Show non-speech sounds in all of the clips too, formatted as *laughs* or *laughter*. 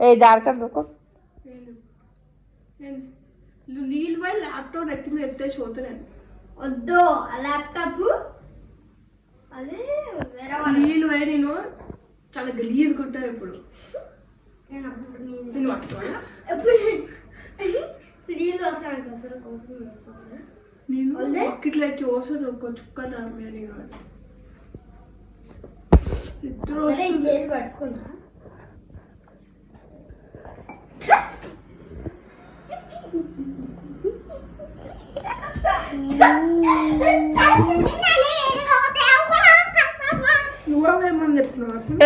ఏ జారకడ దొక్కో నేను నేను నీళ్ళు పోయి ల్యాప్టాప్ ఎత్తి మీద ఎత్తేసి పోతున్నాను వద్దు ఆ ల్యాప్టాప్ అది వేరే వాళ్ళ నీళ్ళు పోయి నేను చాలా గలీజ్ కొట్టాను ఇప్పుడు. నేను నేను నేను పట్టుకోవాలా? ఎప్పుడు నీళ్ళు వస్తాను నేను? ఇట్లా చూసాను ఒక చుక్క వస్తుంది. చేతి పట్టుకున్నా.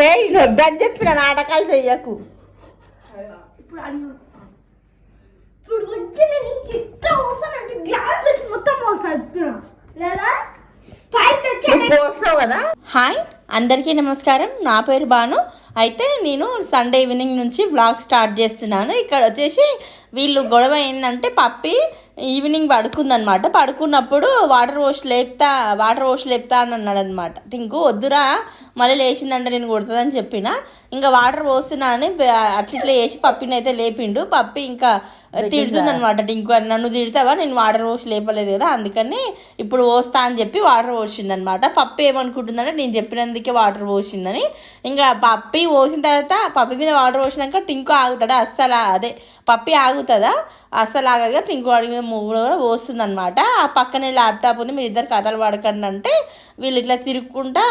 ఏ వద్దని చెప్పిన నాటకాలు చెయ్యకు. ఇప్పుడు వచ్చి నేను ఇట్లా వస్తానంటే గ్లాస్ వచ్చి మొత్తం వస్తా లేదా? పైప్ తెచ్చి నువ్వు పోసినావు కదా? హాయ్. అందరికీ నమస్కారం. నా పేరు బాను అయితే నేను సండే ఈవినింగ్ నుంచి వ్లాగ్ స్టార్ట్ చేస్తున్నాను. ఇక్కడ వచ్చేసి వీళ్ళు గొడవ ఏంటంటే పప్పి ఈవినింగ్ పడుకుందనమాట పడుకున్నప్పుడు వాటర్ వాష్ లేపుతా వాటర్ వాష్ లేపుతా అని అన్నాడు అనమాట టింకు వద్దురా మళ్ళీ లేచిందంటే నేను కొడుతుందని చెప్పిన. ఇంకా వాటర్ పోస్తున్నా అని అట్లా ఇట్లా వేసి పప్పిని అయితే లేపిండు. పప్పి ఇంకా తిడుతుంది అనమాట టింకు అని నన్ను తిడతావా? నేను వాటర్ వాష్ లేపలేదు కదా అందుకని ఇప్పుడు పోస్తా అని చెప్పి వాటర్ పోసిండు అనమాట పప్పి ఏమనుకుంటుందంటే నేను చెప్పినందుకే వాటర్ పోసిందని. ఇంకా పప్పి పోసిన తర్వాత పప్పి మీద వాటర్ పోసినాక టింకు ఆగుతాడా. అస్సలు అదే పప్పి ఆగుతుందా? అస్సలు ఆగగా టింకు వాడి మీద మూడు కూడా పోస్తుంది అనమాట ఆ పక్కనే ల్యాప్టాప్ ఉంది. మీరు ఇద్దరు కథలు పడకండి అంటే వీళ్ళు ఇట్లా తిరుక్కుంటా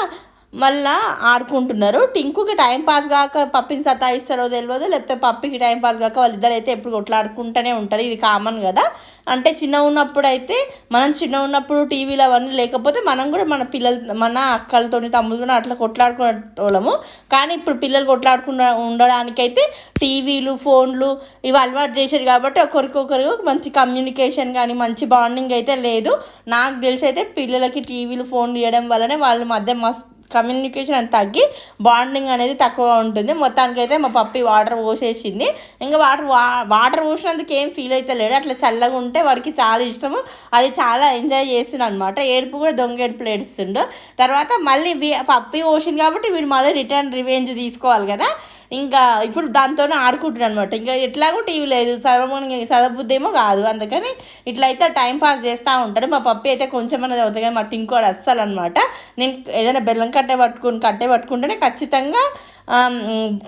మళ్ళా ఆడుకుంటున్నారు. టింకుకి టైం పాస్ కాక పప్పిని సతాయిస్తారో తెలియదు లేకపోతే పప్పికి టైం పాస్ కాక వాళ్ళిద్దరు అయితే ఎప్పుడు కొట్లాడుకుంటూనే ఉంటారు. ఇది కామన్ కదా. అంటే చిన్న ఉన్నప్పుడు అయితే మనం చిన్న ఉన్నప్పుడు టీవీలు అవన్నీ లేకపోతే మనం కూడా మన పిల్లలు మన అక్కలతోని తమ్ములతో అట్లా కొట్లాడుకునేటోళ్ళము. కానీ ఇప్పుడు పిల్లలు కొట్లాడుకున్న ఉండడానికైతే టీవీలు ఫోన్లు ఇవి అలవాటు చేశారు కాబట్టి ఒకరికొకరు మంచి కమ్యూనికేషన్ కానీ మంచి బాండింగ్ అయితే లేదు. నాకు తెలిసి అయితే పిల్లలకి టీవీలు ఫోన్లు ఇవ్వడం వల్లనే వాళ్ళ మధ్య మస్తు కమ్యూనికేషన్ అని తగ్గి బాండింగ్ అనేది తక్కువ ఉంటుంది. మొత్తానికి అయితే మా పప్పి వాటర్ పోసేసింది. ఇంకా వాటర్ వా వాటర్ పోసినందుకు ఏం ఫీల్ అయితే లేడు అట్లా చల్లగా ఉంటే వాడికి చాలా ఇష్టము. అది చాలా ఎంజాయ్ చేస్తున్నాడు అనమాట ఏడుపు కూడా దొంగ ఏడుపులు ఏడుస్తుండు. తర్వాత మళ్ళీ పప్పి పోసింది కాబట్టి వీడు మళ్ళీ రిటర్న్ రివెంజ్ తీసుకోవాలి కదా. ఇంకా ఇప్పుడు దాంతోనే ఆడుకుంటున్నాను అనమాట ఇంకా ఎట్లాగో టీవీ లేదు. చదవని చదవబుద్ధి ఏమో కాదు. అందుకని ఇట్లా అయితే టైం పాస్ చేస్తూ ఉంటాడు. మా పప్పి అయితే కొంచెం అన్నది అవుతుంది కానీ మా టింకోడు అస్సలు అనమాట నేను ఏదైనా బెల్లం కట్టే పట్టుకుని కట్టే పట్టుకుంటేనే ఖచ్చితంగా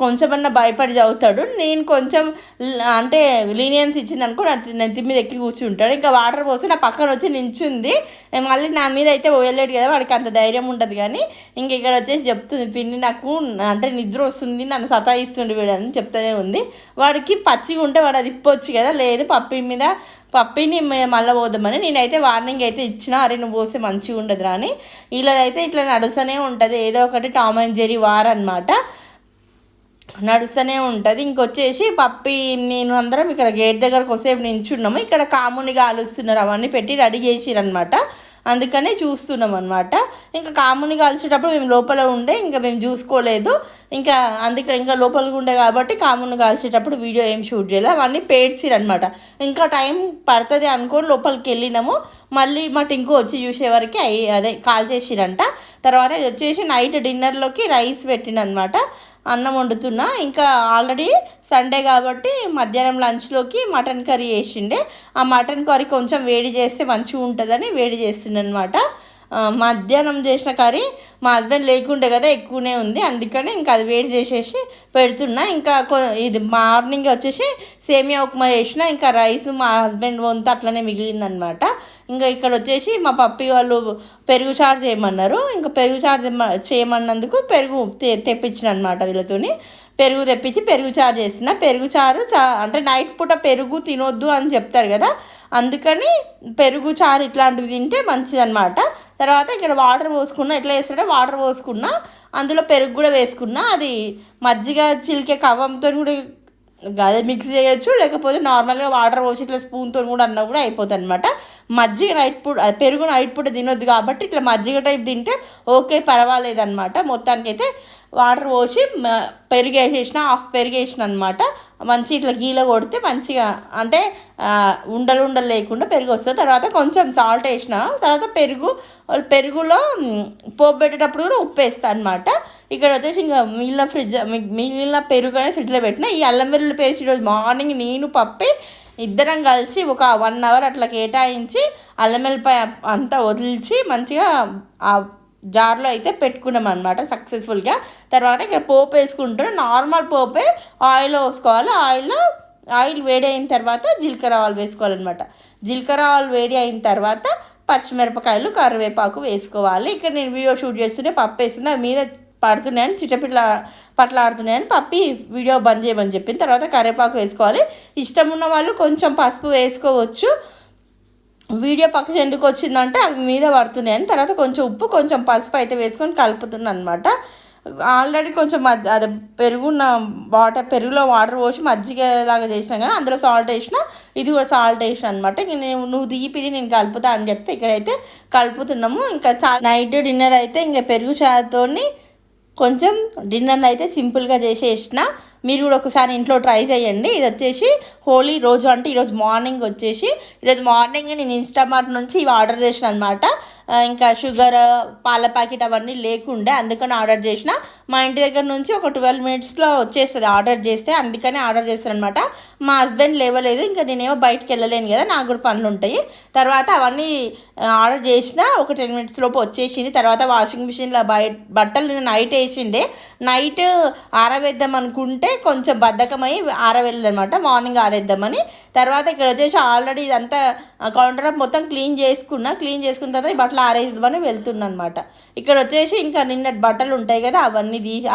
కొంచెమన్నా భయపడి చదువుతాడు. నేను కొంచెం అంటే లీనియన్స్ ఇచ్చింది అనుకో నా నెత్తి మీద ఎక్కి కూర్చుంటాడు. ఇంకా వాటర్ పోసి నా పక్కన వచ్చి నించుంది మళ్ళీ నా మీద అయితే పోయలేడు కదా వాడికి అంత ధైర్యం ఉంటుంది కానీ. ఇంక ఇక్కడ వచ్చేసి చెప్తుంది పిన్ని నాకు అంటే నిద్ర వస్తుంది నన్ను సతాయిస్తుండే వీడు అని చెప్తూనే ఉంది. వాడికి పచ్చిగా ఉంటే వాడు అది ఇప్పొచ్చు కదా లేదు పప్పి మీద పప్పిని మళ్ళీ పోదామని. నేనైతే వార్నింగ్ అయితే ఇచ్చిన అరే నువ్వు పోస్తే మంచిగా ఉండదురా అని. వీళ్ళదైతే ఇట్లా నడుస్తూనే ఉంటుంది ఏదో ఒకటి టామ్ అండ్ జెరీ వార్ అనమాట నడుస్తూనే ఉంటుంది. ఇంకొచ్చేసి పప్పి నేను అందరం ఇక్కడ గేట్ దగ్గర కొసేపు నించున్నాము ఇక్కడ కాముని కాలుస్తున్నారు అవన్నీ పెట్టి రెడీ చేసిరనమాట అందుకనే చూస్తున్నాం అనమాట ఇంకా కాముని కాల్చేటప్పుడు మేము లోపల ఉండే ఇంకా మేము చూసుకోలేదు. ఇంకా అందుకే ఇంకా లోపలికి ఉండే కాబట్టి కాముని కాల్చేటప్పుడు వీడియో ఏం షూట్ చేయలేదు. అవన్నీ పేడ్చిరనమాట ఇంకా టైం పడుతుంది అనుకొని లోపలికి వెళ్ళినాము. మళ్ళీ మా టింకు వచ్చి చూసేవరకు అయ్యి అదే కాల్ చేసిరంట. తర్వాత వచ్చేసి నైట్ డిన్నర్లోకి రైస్ పెట్టినమాట అన్నం వండుతున్నా. ఇంకా ఆల్రెడీ సండే కాబట్టి మధ్యాహ్నం లంచ్లోకి మటన్ కర్రీ వేసిండే ఆ మటన్ కర్రీ కొంచెం వేడి చేస్తే మంచిగా ఉంటుందని వేడి చేస్తుండనమాట. మధ్యాహ్నం చేసిన కర్రీ మా హస్బెండ్ లేకుండే కదా ఎక్కువనే ఉంది. అందుకని ఇంకా అది వేడి చేసేసి పెడుతున్నా. ఇంకా ఇది మార్నింగ్ వచ్చేసి సేమియా ఉప్మా చేసిన. ఇంకా రైస్ మా హస్బెండ్ వంత అట్లనే మిగిలిందనమాట. ఇంకా ఇక్కడ వచ్చేసి మా పప్పి వాళ్ళు పెరుగు చారు చేయమన్నారు. ఇంకా పెరుగు చారు చేయమన్నందుకు పెరుగు తె- తెప్పించిన అనమాట వీళ్ళతోని. పెరుగు తెప్పించి పెరుగు చారు చేసిన పెరుగు చారు చా అంటే నైట్ పూట పెరుగు తినొద్దు అని చెప్తారు కదా. అందుకని పెరుగు చారు ఇట్లాంటివి తింటే మంచిదన్నమాట. తర్వాత ఇక్కడ వాటర్ పోసుకున్నా ఎట్లా వేస్తారంటే వాటర్ పోసుకున్నా అందులో పెరుగు కూడా వేసుకున్నా. అది మజ్జిగ చిలికే కవ్వంతో కూడా అదే మిక్స్ చేయొచ్చు. లేకపోతే నార్మల్గా వాటర్ పోసి ఇట్లా స్పూన్తో కూడా అన్నా కూడా అయిపోతుంది అనమాట మజ్జిగ నైట్ పూట అది పెరుగు నైట్ పూట తినొద్దు కాబట్టి ఇట్లా మజ్జిగ టైప్ తింటే ఓకే పర్వాలేదు అనమాట మొత్తానికైతే వాటర్ పోసి పెరిగేసేసిన పెరుగు వేసేసిన హాఫ్ పెరిగేసిన అనమాట మంచి ఇట్లా గీల కొడితే మంచిగా అంటే ఉండలు ఉండలు లేకుండా పెరుగు వస్తుంది. తర్వాత కొంచెం సాల్ట్ వేసిన తర్వాత పెరుగు పెరుగులో మ్, పెట్టేటప్పుడు కూడా ఉప్పు వేస్తాను అనమాట ఇక్కడ వచ్చేసి ఇంకా మిగిలిన ఫ్రిడ్జ్ మిగిలిన పెరుగు అనేది ఫ్రిడ్జ్లో పెట్టిన. ఈ అల్లం వెల్లుల్లి పేస్ట్ ఈరోజు మార్నింగ్ నేను పప్పి ఇద్దరం కలిసి ఒక వన్ అవర్ అట్లా కేటాయించి అల్లం వెల్లిపాయ అంతా వదిలిచి మంచిగా జార్లో అయితే పెట్టుకున్నాం అనమాట సక్సెస్ఫుల్గా. తర్వాత ఇక్కడ పోపు వేసుకుంటున్నాం. నార్మల్ పోపే ఆయిల్ వేసుకోవాలి ఆయిల్లో ఆయిల్ వేడి అయిన తర్వాత జీలకర్ర ఆయిల్ వేసుకోవాలన్నమాట. జీలకర్ర ఆయిల్ వేడి అయిన తర్వాత పచ్చిమిరపకాయలు కరివేపాకు వేసుకోవాలి. ఇక్కడ నేను వీడియో షూట్ చేస్తుంటే పప్పు వేస్తుంది. అది మీద పడుతున్నాయని చిట్టపిట్ల పట్లాడుతున్నాయని పప్పి వీడియో బంద్ చేయమని చెప్పిన తర్వాత కరివేపాకు వేసుకోవాలి. ఇష్టం ఉన్న వాళ్ళు కొంచెం పసుపు వేసుకోవచ్చు. వీడియో పక్కకి ఎందుకు వచ్చిందంటే అవి మీద పడుతున్నాయని తర్వాత కొంచెం ఉప్పు కొంచెం పసుపు అయితే వేసుకొని కలుపుతున్నాను అనమాట ఆల్రెడీ కొంచెం మధ్య అదే పెరుగున్న వాటర్ పెరుగులో వాటర్ పోసి మజ్జిగ లాగా చేసినాం కదా అందులో సాల్ట్ వేసిన ఇది కూడా సాల్ట్ వేసిన అనమాట ఇంక నేను నువ్వు దిగిపిది నేను కలుపుతా అని చెప్తే ఇక్కడైతే కలుపుతున్నాము. ఇంకా చా నైట్ డిన్నర్ అయితే ఇంకా పెరుగు చారుతోని కొంచెం డిన్నర్ అయితే సింపుల్గా చేసేసిన మీరు కూడా ఒకసారి ఇంట్లో ట్రై చేయండి. ఇది వచ్చేసి హోలీ రోజు అంటే ఈరోజు మార్నింగ్ వచ్చేసి ఈరోజు మార్నింగ్ నేను ఇన్స్టామార్ట్ నుంచి ఇవి ఆర్డర్ చేసిన అనమాట ఇంకా షుగర్ పాల ప్యాకెట్ అవన్నీ లేకుండే అందుకని ఆర్డర్ చేసిన. మా ఇంటి దగ్గర నుంచి ఒక ట్వెల్వ్ మినిట్స్లో వచ్చేస్తుంది ఆర్డర్ చేస్తే అందుకని ఆర్డర్ చేస్తాను అనమాట మా హస్బెండ్ లేవలేదు ఇంకా నేనేమో బయటకు వెళ్ళలేను కదా నాకు కూడా పనులు ఉంటాయి. తర్వాత అవన్నీ ఆర్డర్ చేసిన ఒక టెన్ మినిట్స్ లోపు వచ్చేసింది. తర్వాత వాషింగ్ మిషన్లో బయట బట్టలు నేను నైట్ చేసిండే. నైట్ ఆరవేద్దాం అనుకుంటే కొంచెం బద్ధకమై ఆరవేయలేదన్నమాట మార్నింగ్ ఆరేద్దామని. తర్వాత ఇక్కడ వచ్చేసి ఆల్రెడీ ఇదంతా కౌంటర్ మొత్తం క్లీన్ చేసుకున్నా. క్లీన్ చేసుకున్న తర్వాత ఈ బట్టలు ఆరేద్దామని వెళ్తున్నా అనమాట ఇక్కడ వచ్చేసి ఇంకా నిన్న బట్టలు ఉంటాయి కదా అవన్నీ తీసి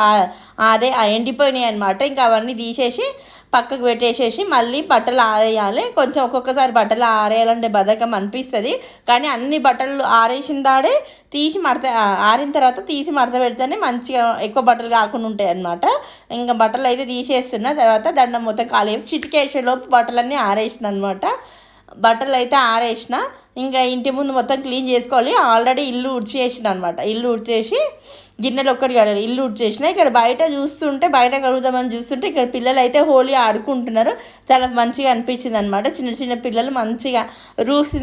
అదే ఎండిపోయినాయి అనమాట ఇంకా అవన్నీ తీసేసి పక్కకు పెట్టేసేసి మళ్ళీ బట్టలు ఆరేయాలి. కొంచెం ఒక్కొక్కసారి బట్టలు ఆరేయాలంటే బధకం అనిపిస్తుంది. కానీ అన్ని బట్టలు ఆరేసిన దాడే తీసి మడత ఆరిన తర్వాత తీసి మడత పెడితేనే మంచిగా ఎక్కువ బట్టలు కాకుండా ఉంటాయి అనమాట ఇంకా బట్టలు అయితే తీసేస్తున్నా. తర్వాత దండం మొత్తం ఖాళీ చిటికేసేలోపు బట్టలన్నీ ఆరేసిన అనమాట బట్టలు అయితే ఆరేసిన ఇంకా ఇంటి ముందు మొత్తం క్లీన్ చేసుకోవాలి. ఆల్రెడీ ఇల్లు ఉడిచేసిన అనమాట ఇల్లు ఉడిచేసి గిన్నెలు ఒక్కటి కడగాలి. ఇల్లు ఉడిచేసిన ఇక్కడ బయట చూస్తుంటే బయట కడుగుదామని చూస్తుంటే ఇక్కడ పిల్లలు అయితే హోలీ ఆడుకుంటున్నారు. చాలా మంచిగా అనిపించింది అనమాట చిన్న చిన్న పిల్లలు మంచిగా రూసి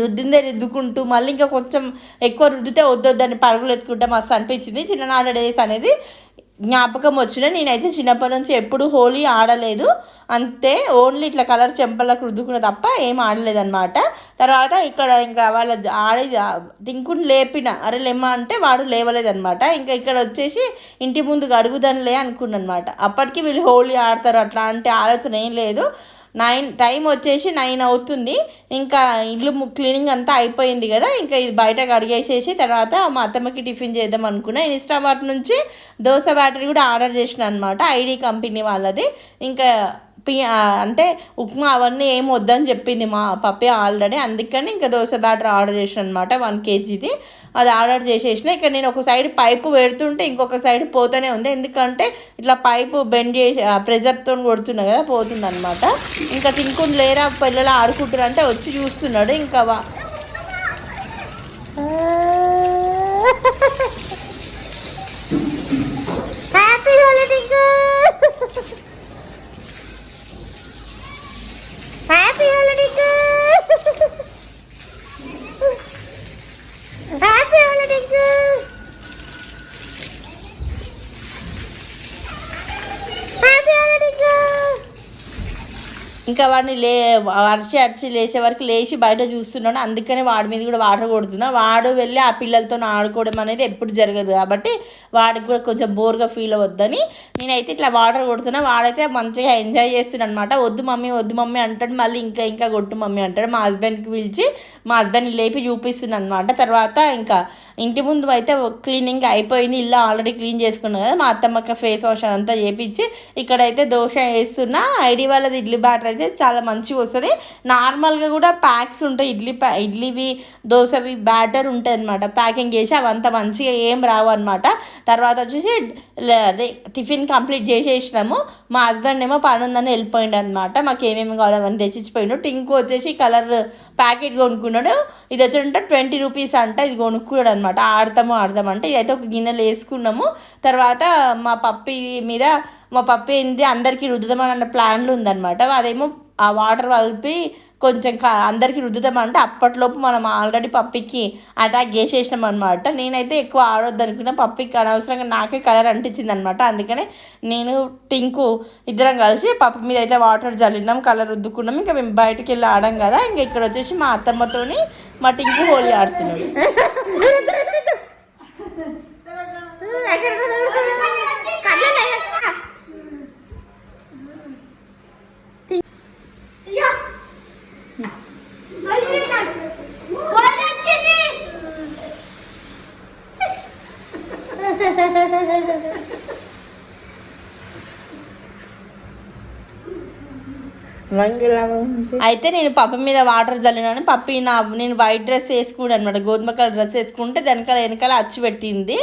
రుద్దిందే రుద్దుకుంటూ మళ్ళీ ఇంకా కొంచెం ఎక్కువ రుద్దితే వద్దొద్దని పరుగులు ఎత్తుకుంటే మస్తు అనిపించింది. చిన్ననాటి డేస్ అనేది జ్ఞాపకం వచ్చిన నేనైతే చిన్నప్పటి నుంచి ఎప్పుడు హోలీ ఆడలేదు. అంతే ఓన్లీ ఇట్లా కలర్ చెంపలకు రుద్దుకున్న తప్ప ఏం ఆడలేదన్నమాట. తర్వాత ఇక్కడ ఇంకా వాళ్ళ ఆడే ఆడి టింకుని లేపిన అరే లెమ్మ అంటే వాడు లేవలేదన్నమాట. ఇంకా ఇక్కడ వచ్చేసి ఇంటి ముందు అడుగుదనిలే అనుకున్నమాట అప్పటికి వీళ్ళు హోలీ ఆడతారు అట్లా అంటే ఆలోచన ఏం లేదు. నైన్ టైం వచ్చేసి నైన్ అవుతుంది. ఇంకా ఇల్లు క్లీనింగ్ అంతా అయిపోయింది కదా ఇంకా ఇది బయట కడిగేసేసి తర్వాత మా అత్తమ్మకి టిఫిన్ చేద్దాం అనుకున్నా. ఇన్స్టామార్ట్ నుంచి దోశ బ్యాటరీ కూడా ఆర్డర్ చేసిన అనమాట ఐడి కంపెనీ వాళ్ళది. ఇంకా పి అంటే ఉప్మా అవన్నీ ఏం వద్దని చెప్పింది మా పప్పి ఆల్రెడీ. అందుకని ఇంకా దోశ బ్యాటర్ ఆర్డర్ చేసిన అనమాట వన్ కేజీది. అది ఆర్డర్ చేసేసిన. ఇక్కడ నేను ఒక సైడ్ పైపు పెడుతుంటే ఇంకొక సైడ్ పోతూనే ఉంది. ఎందుకంటే ఇట్లా పైపు బెండ్ చేసి ప్రెజర్తో కొడుతున్నా కదా పోతుంది అనమాట ఇంకా తింకుని లేరా పిల్లలు ఆడుకుంటారు అంటే వచ్చి చూస్తున్నాడు. ఇంకా ఇంకా వాడిని లే అరిచి అరిచి లేచే వరకు లేచి బయట చూస్తున్నాడు. అందుకనే వాడి మీద కూడా వాటర్ కొడుతున్నా. వాడు వెళ్ళి ఆ పిల్లలతో ఆడుకోవడం అనేది ఎప్పుడు జరగదు కాబట్టి వాడికి కూడా కొంచెం బోర్గా ఫీల్ అవ్వద్దని నేనైతే ఇట్లా వాటర్ కొడుతున్నా. వాడైతే మంచిగా ఎంజాయ్ చేస్తున్నాడు అనమాట వద్దు మమ్మీ వద్దు మమ్మీ అంటాడు. మళ్ళీ ఇంకా ఇంకా కొట్టు మమ్మీ అంటాడు. మా హస్బెండ్కి పిలిచి మా హస్బెండ్ని లేపి చూపిస్తున్నాను అనమాట తర్వాత ఇంకా ఇంటి ముందు అయితే క్లీనింగ్ అయిపోయింది. ఇల్లు ఆల్రెడీ క్లీన్ చేసుకున్నాను కదా. మా అత్తమ్మకి ఫేస్ వాష్ అంతా చేపించి ఇక్కడైతే దోశ వేస్తున్నా. ఐడి వాళ్ళది ఇడ్లీ బ్యాటర్ అయితే చాలా మంచిగా వస్తుంది. నార్మల్గా కూడా ప్యాక్స్ ఉంటాయి. ఇడ్లీ ప్యా ఇడ్లీవి దోశవి బ్యాటర్ ఉంటాయి అనమాట ప్యాకింగ్ చేసి అవంతా మంచిగా ఏం రావు అనమాట తర్వాత వచ్చేసి అదే టిఫిన్ కంప్లీట్ చేసేసినాము. మా హస్బెండ్ ఏమో పని ఉందని వెళ్ళిపోయిండు అనమాట మాకు ఏమేమి కావాలో అవన్నీ తెచ్చిపోయిండు టింకు వచ్చేసి కలర్ ప్యాకెట్ కొనుక్కున్నాడు. ఇది వచ్చి ట్వంటీ రూపీస్ అంట. ఇది కొనుక్కున్నాడు అనమాట ఆడతాము ఆడతాము అంటే ఇదైతే ఒక గిన్నెలో వేసుకున్నాము. తర్వాత మా పప్పి మీద మా పప్పు ఏంది అందరికీ రుద్దుదామని అన్న ప్లాన్లు ఉందన్నమాట. అదేమో ఆ వాటర్ కలిపి కొంచెం క అందరికీ రుద్దుతామంటే అప్పట్లోపు మనం ఆల్రెడీ పప్పికి అటాక్ చేసేసినాం అనమాట నేనైతే ఎక్కువ ఆడొద్దు అనుకున్నా పప్పికి అనవసరంగా నాకే కలర్ అంటించింది అనమాట అందుకనే నేను టింకు ఇద్దరం కలిసి పప్పు మీద అయితే వాటర్ చల్లినాం కలర్ రుద్దుకున్నాం. ఇంకా మేము బయటికి వెళ్ళి ఆడాం కదా ఇంకా ఇక్కడ వచ్చేసి మా అత్తమ్మతోని మా టింకు హోలీ ఆడుతున్నాడు *laughs* యా గోలి నాకు గోలి వచ్చింది అయితే నేను పప్ప మీద వాటర్ చల్లినాను పప్పి నా నేను వైట్ డ్రెస్ వేసుకున్నాను అనమాట. గోధుమ కలర్ డ్రెస్ వేసుకుంటే దానికల వెనకాల అచ్చు పెట్టింది.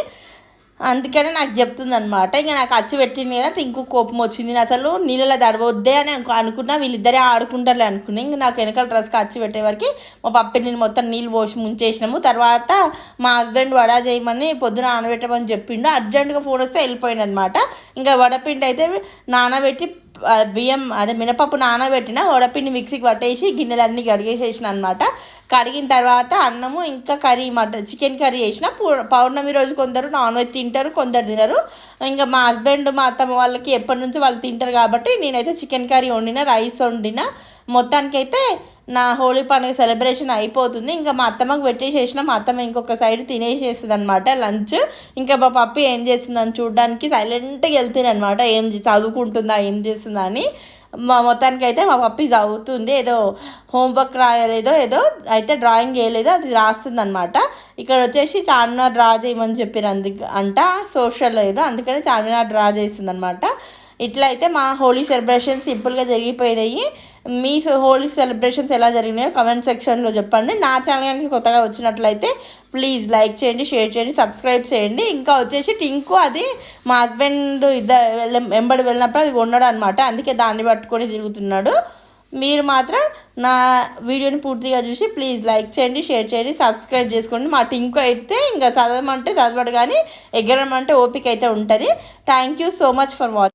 అందుకనే నాకు చెప్తుంది అనమాట ఇంకా నాకు అచ్చు పెట్టింది కదా ఇంకో కోపం వచ్చింది. నేను అసలు నీళ్ళలో తడవద్దే అని అనుకున్నా. వీళ్ళిద్దరే ఆడుకుంటారులే అనుకున్నా. ఇంకా నాకు వెనకాల డ్రెస్కి అచ్చు పెట్టే వరకు మా పప్పి నేను మొత్తం నీళ్ళు పోసి ముంచేసినాము. తర్వాత మా హస్బెండ్ వడ చేయమని పొద్దున ఆనబెట్టమని చెప్పిండు. అర్జెంటుగా ఫోన్ వస్తే వెళ్ళిపోయిండు అనమాట ఇంకా వడపిండి అయితే నానబెట్టి బియ్యం అదే మినపప్పు నానబెట్టిన వడపిండి మిక్సీకి పట్టేసి గిన్నెలన్నీ కడిగేసేసిన అనమాట కడిగిన తర్వాత అన్నము ఇంకా కర్రీ మటన్ చికెన్ కర్రీ చేసిన పౌర్ణమి రోజు కొందరు నాన్ వెజ్ తింటారు కొందరు తినరు. ఇంకా మా హస్బెండ్ మా అత్తమ్మ వాళ్ళకి ఎప్పటి నుంచి వాళ్ళు తింటారు కాబట్టి నేనైతే చికెన్ కర్రీ వండిన రైస్ వండిన. మొత్తానికైతే నా హోలీ పండుగ సెలబ్రేషన్ అయిపోతుంది. ఇంకా మా అత్తమ్మకి పెట్టేసేసిన మా అత్తమ్మ ఇంకొక సైడ్ తినేసేస్తుంది అనమాట లంచ్. ఇంకా మా పప్పి ఏం చేస్తుందని చూడడానికి సైలెంట్గా వెళ్తుంది అనమాట ఏం చదువుకుంటుందా ఏం చేస్తుందా అని. మా మొత్తానికి అయితే మా పప్పి చదువుతుంది. ఏదో హోంవర్క్ రాయలేదో ఏదో అయితే డ్రాయింగ్ వేయలేదో అది రాస్తుంది అనమాట ఇక్కడ వచ్చేసి చార్మినార్ డ్రా చేయమని చెప్పారు అందుకు అంట. సోషల్ ఏదో అందుకని చార్మినార్ డ్రా చేస్తుంది అనమాట ఇట్లా అయితే మా హోలీ సెలబ్రేషన్ సింపుల్గా జరిగిపోయినాయి. మీ హోలీ సెలబ్రేషన్స్ ఎలా జరిగినాయో కమెంట్ సెక్షన్లో చెప్పండి. నా ఛానల్ కొత్తగా వచ్చినట్లయితే ప్లీజ్ లైక్ చేయండి షేర్ చేయండి సబ్స్క్రైబ్ చేయండి. ఇంకా వచ్చేసి టింకు అది మా హస్బెండ్ ఇద్దరు వెంబడి వెళ్ళినప్పుడు అది కొన్నాడు అనమాట అందుకే దాన్ని పట్టుకొని తిరుగుతున్నాడు. మీరు మాత్రం నా వీడియోని పూర్తిగా చూసి ప్లీజ్ లైక్ చేయండి షేర్ చేయండి సబ్స్క్రైబ్ చేసుకోండి. మా టింకు అయితే ఇంకా చదవమంటే చదవడు కానీ ఎగరమంటే ఓపిక అయితే ఉంటుంది. Thank you so much for watching